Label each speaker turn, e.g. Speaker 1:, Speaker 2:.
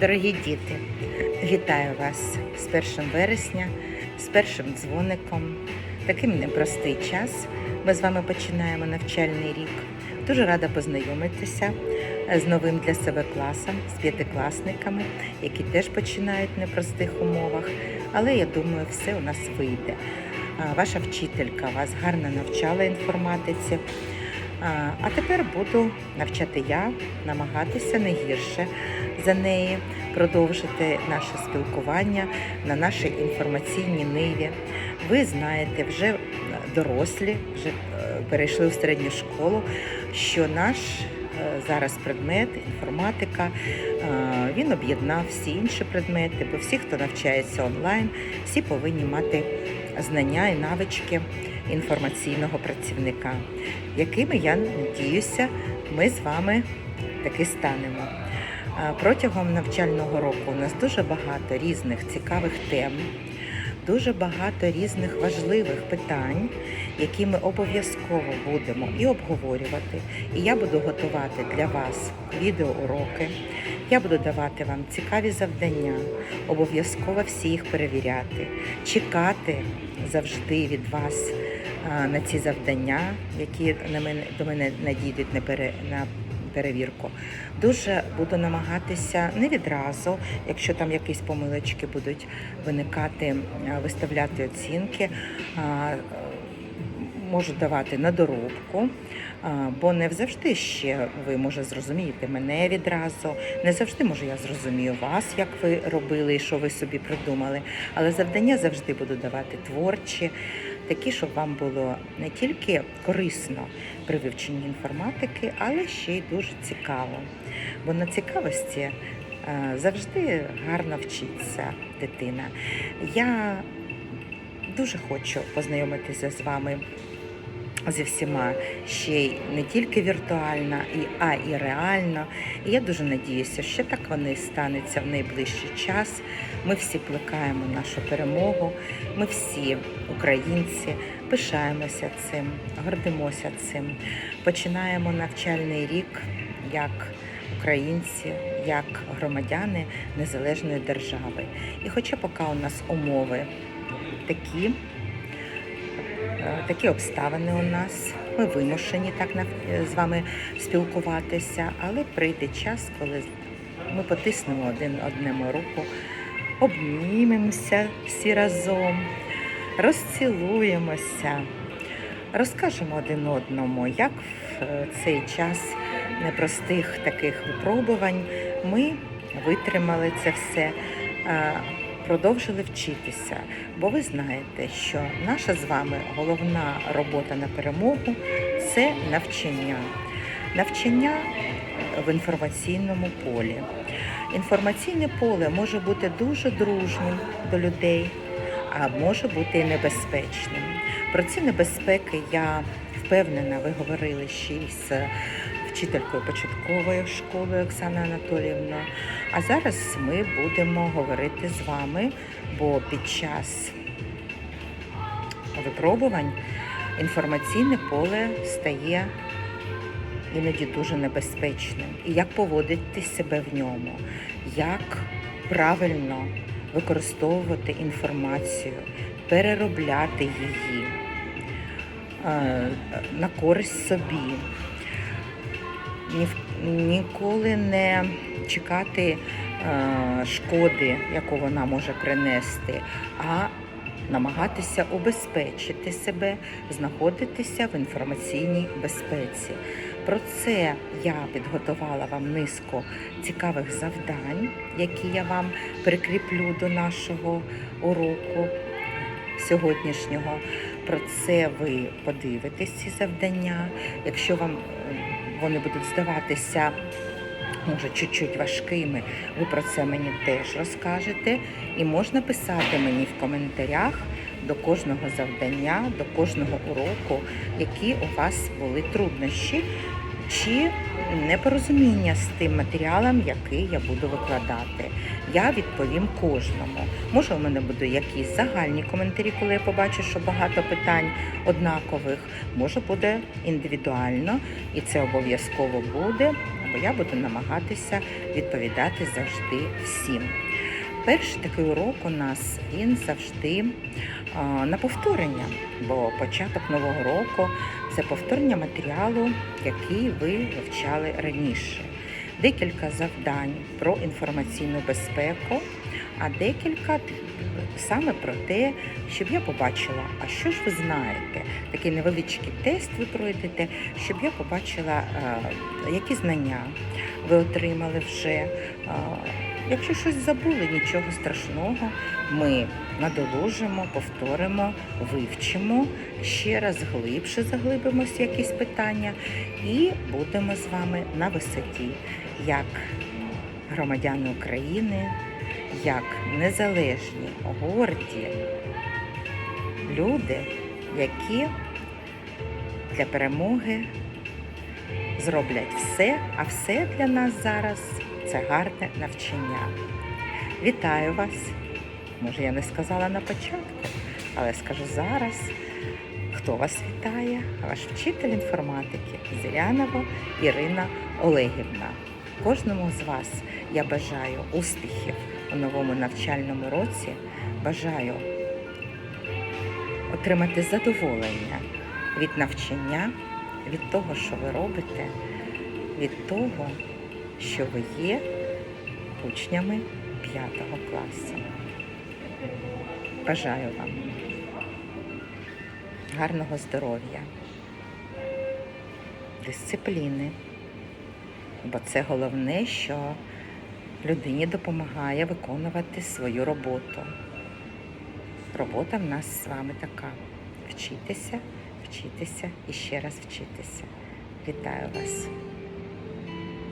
Speaker 1: Дорогі діти, вітаю вас з 1 вересня, з першим дзвоником. Такий непростий час. Ми з вами починаємо навчальний рік. Дуже рада познайомитися з новим для себе класом, з п'ятикласниками, які теж починають в непростих умовах. Але я думаю, все у нас вийде. Ваша вчителька вас гарно навчала інформатиці. А, тепер буду навчати я, намагатися не гірше за неї, продовжити наше спілкування на нашій інформаційній ниві. Ви знаєте, вже дорослі, вже е, перейшли в середню школу, що наш е, зараз предмет, інформатика, е, він об'єднав всі інші предмети, бо всі, хто навчається онлайн, всі повинні мати знання і навички інформаційного працівника, якими я надіюся, ми з вами таки станемо. Протягом навчального року у нас дуже багато різних цікавих тем, дуже багато різних важливих питань, які ми обов'язково будемо і обговорювати. І я буду готувати для вас відеоуроки. Я буду давати вам цікаві завдання, обов'язково всі їх перевіряти, чекати завжди від вас на ці завдання, які на мене до мене надійдуть на пере на перевірку. Дуже буду намагатися не відразу, якщо там якісь помилочки будуть виникати, виставляти оцінки. Можу давати на доробку, бо не завжди ще ви може зрозумієте мене відразу. Не завжди може я зрозумію вас, як ви робили і що ви собі придумали. Але завдання завжди буду давати творчі, такі, щоб вам було не тільки корисно при вивченні інформатики, але ще й дуже цікаво. Бо на цікавості е, завжди гарно вчиться дитина. Я дуже хочу познайомитися з вами зі всіма ще й не тільки віртуально, а і реально. І я дуже надіюся, що так воно і станеться в найближчий час. Ми всі плекаємо нашу перемогу, ми всі українці пишаємося цим, гордимося цим. Починаємо навчальний рік як українці, як громадяни незалежної держави. І хоча поки у нас умови такі, такі обставини у нас. Ми вимушені так з вами спілкуватися, але прийде час, коли ми потиснемо один одному руку, обнімемося всі разом, розцілуємося, розкажемо один одному, як в е, цей час непростих таких випробувань ми витримали це все. Продовжили вчитися, бо ви знаєте, що наша з вами головна робота на перемогу це навчання. Навчання в інформаційному полі. Інформаційне поле може бути дуже дружнім до людей, а може бути і небезпечним. Про ці небезпеки я впевнена, ви говорили ще й з вчителькою початкової школи Оксаною Анатоліївною. А зараз ми будемо говорити з вами, бо під час випробувань інформаційне поле стає іноді дуже небезпечним. І як поводити себе в ньому, як правильно використовувати інформацію, переробляти її е, на користь собі. Ні, ніколи не чекати е, шкоди, яку вона може принести, а намагатися убезпечити себе, знаходитися в інформаційній безпеці. Про це я підготувала вам низку цікавих завдань, які я вам прикріплю до нашого уроку сьогоднішнього. Про це ви подивитесь ці завдання. Якщо вам е, вони будуть здаватися, може, чуть-чуть важкими, ви про це мені теж розкажете. І можна писати мені в коментарях до кожного завдання, до кожного уроку, які у вас були труднощі чи непорозуміння з тим матеріалом, який я буду викладати. Я відповім кожному. Може, у мене будуть якісь загальні коментарі, коли я побачу, що багато питань однакових. Може, буде індивідуально, і це обов'язково буде бо я буду намагатися відповідати завжди всім. Перший такий урок у нас він завжди а, на повторення, бо початок нового року це повторення матеріалу, який ви вивчали раніше. Декілька завдань про інформаційну безпеку, а декілька саме про те, щоб я побачила, а що ж ви знаєте. Такий невеличкий тест ви пройдете, щоб я побачила, е, які знання ви отримали вже. Якщо щось забули, нічого страшного, ми надолужимо, повторимо, вивчимо, ще раз глибше заглибимося в якісь питання і будемо з вами на висоті, як громадяни України, як незалежні, горді люди, які для перемоги зроблять все, а все для нас зараз це гарне навчання. Вітаю вас! Може, я не сказала на початку, але скажу зараз. Хто вас вітає? Ваш вчитель інформатики Зирянова Ірина Олегівна. Кожному з вас я бажаю успіхів у новому навчальному році. Бажаю отримати задоволення від навчання, від того, що ви робите, від того, що ви є учнями 5 класу. Бажаю вам гарного здоров'я, дисципліни, бо це головне, що людині допомагає виконувати свою роботу. Робота в нас з вами така: вчитися, вчитися і ще раз вчитися. Вітаю вас!